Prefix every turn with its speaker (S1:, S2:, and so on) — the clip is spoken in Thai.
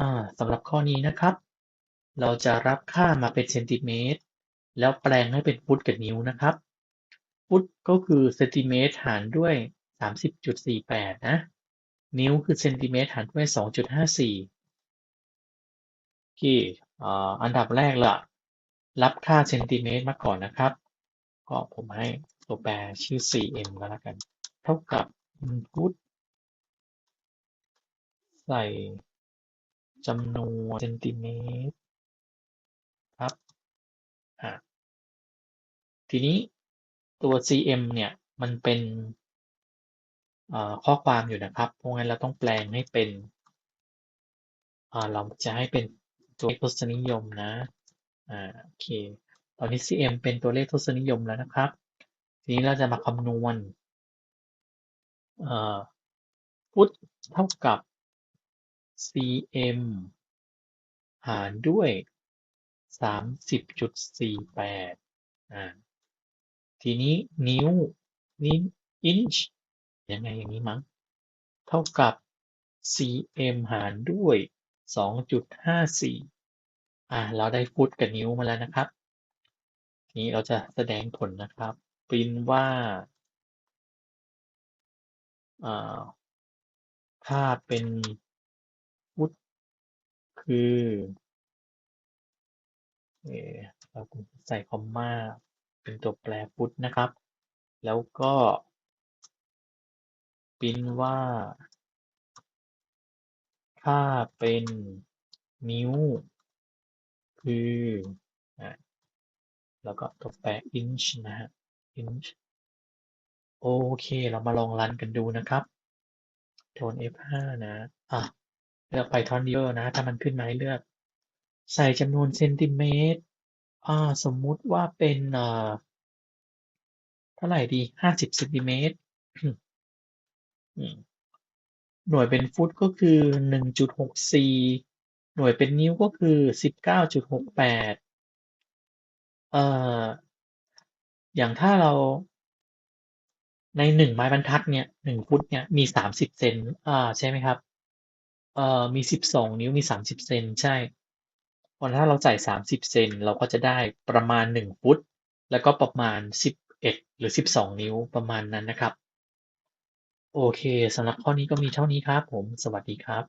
S1: อ่าสำหรับข้อนี้นะครับ เราจะรับค่ามาเป็นเซนติเมตร แล้วแปลงให้เป็นฟุตกับนิ้วนะครับ ฟุตก็คือเซนติเมตรหารด้วย 30.48 นะ นิ้วคือเซนติเมตรหารด้วย 2.54โอเคอ่าอันดับแรกละรับค่าเซนติเมตรมาก่อนนะครับ ก็ผมให้ตัวแปรชื่อ cm ก็แล้วกัน เท่ากับฟุตใส่ จำนวนเซนติเมตรครับทีนี้ตัว cm เนี่ย มันเป็นข้อความอยู่นะครับ เพราะงั้นเราต้องแปลงให้เป็น เราจะให้เป็นตัวเลขทศนิยมนะอ่าโอเค ตอนนี้ cm เป็นตัวเลขทศนิยมแล้วนะครับ ทีนี้เราจะมาคำนวณฟุตเท่ากับ cm หารด้วย30.48อ่าทีนี้นิ้วนิ้ว inch ยังไงอย่างนี้มั้ง เท่ากับ cm หารด้วย 2.54 อ่า เราได้ฟุตกับนิ้วมาแล้วนะครับทีนี้เราจะแสดงผลนะครับ ปรินว่าอ่าถ้าเป็น คือเราใส่คอมมาเป็นตัวแปรฟุตนะครับ แล้วก็ปรินว่าถ้าเป็นนิ้ว คืออะแล้วก็ตัวแปร inch นะฮะ inch โอเค เรามาลองรันกันดูนะครับ โทน F5 นะ อะ เลือก Python Viewer นะ ถ้ามันขึ้นมาให้เลือก ใส่จำนวนเซนติเมตรอ่าสมมุติว่าเป็นเอ่อเท่าไหร่ดี50เซนติเมตรหน่วยเป็นฟุตก็คือ1.64หกสี่หน่วยเป็นนิ้วก็คือ19.68เอ่ออย่างถ้าเราในหนึ่งไม้บรรทัดเนี่ยหนึ่งฟุตเนี่ยมีสามสิบเซนอ่าใช่ไหมครับ เอ่อมีสิบสองนิ้วมีสามสิบเซนใช่พอถ้าเราใส่สามสิบเซนเราก็จะได้ประมาณหนึ่งฟุต แล้วก็ประมาณสิบเอ็ดหรือสิบสองนิ้วประมาณนั้นนะครับ โอเคสำหรับข้อนี้ก็มีเท่านี้ครับผม สวัสดีครับ